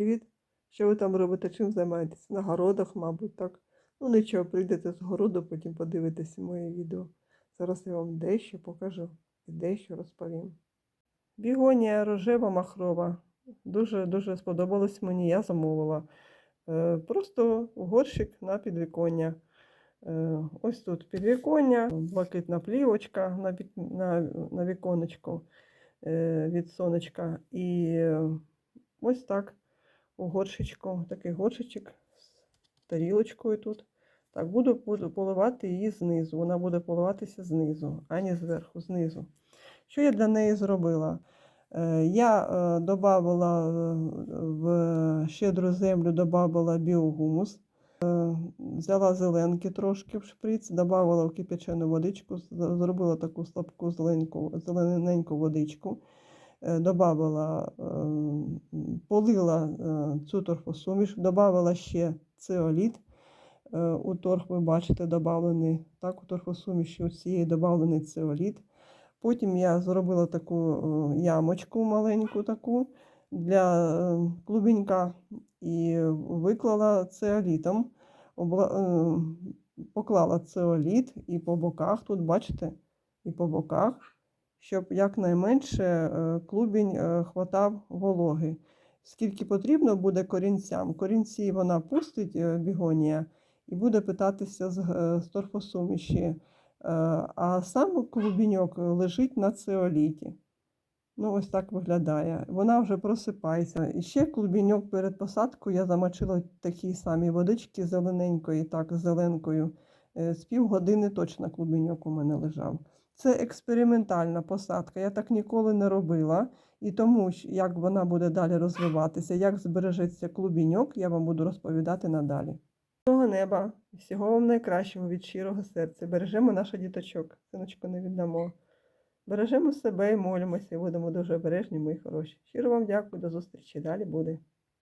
привіт! Що ви там робите? Чим займаєтесь? На городах, мабуть, так. Ну нічого, прийдете з городу, потім подивитесь моє відео. Зараз я вам дещо покажу і дещо розповім. Бігонія рожева махрова. Дуже-дуже сподобалось мені, я замовила. Е, Просто горщик на підвіконня. Е, Ось тут підвіконня, блакитна плівочка на, на, на віконечку е, від сонечка. І ось так горшечку, такий горшечок з тарілочкою тут. Так, буду, поливати її знизу. Вона буде поливатися знизу, а не зверху, знизу. Що я для неї зробила? Е, Я е, додавала е, в щедру землю додавала біогумус, взяла зеленки трошки в шприц, додавала в кипячену водичку, зробила таку слабку зелененьку водичку, додавала, полила е, цю торфосуміш, додавала ще циоліт. Е, У торф ви бачите додавлений, так, у торфосуміші у цієї додавлений циоліт. Потім я зробила таку е, ямочку маленьку таку для клубенька і виклала цеолітом. Поклала цеоліт і по боках, тут бачите, і по боках, щоб якнайменше клубінь хватав вологи. Скільки потрібно буде корінцям. Корінці вона пустить е, бігонія і буде питатися з, е, з торфосуміші. Е, А сам клубіньок лежить на цеоліті. Ну, ось так виглядає. Вона вже просипається. І ще клубіньок перед посадкою я замочила в такій самій водичці зелененької, так, зеленкою. З півгодини точно клубіньок у мене лежав. Це експериментальна посадка. Я так ніколи не робила. І тому, як вона буде далі розвиватися, як збережеться клубіньок, я вам буду розповідати надалі. Мирного неба, всього вам найкращого від щирого серця. Бережемо наших діточок, синочку не віддамо. Бережемо себе і молимося, і будемо дуже обережні, мої хороші. Щиро вам дякую, до зустрічі. Далі буде.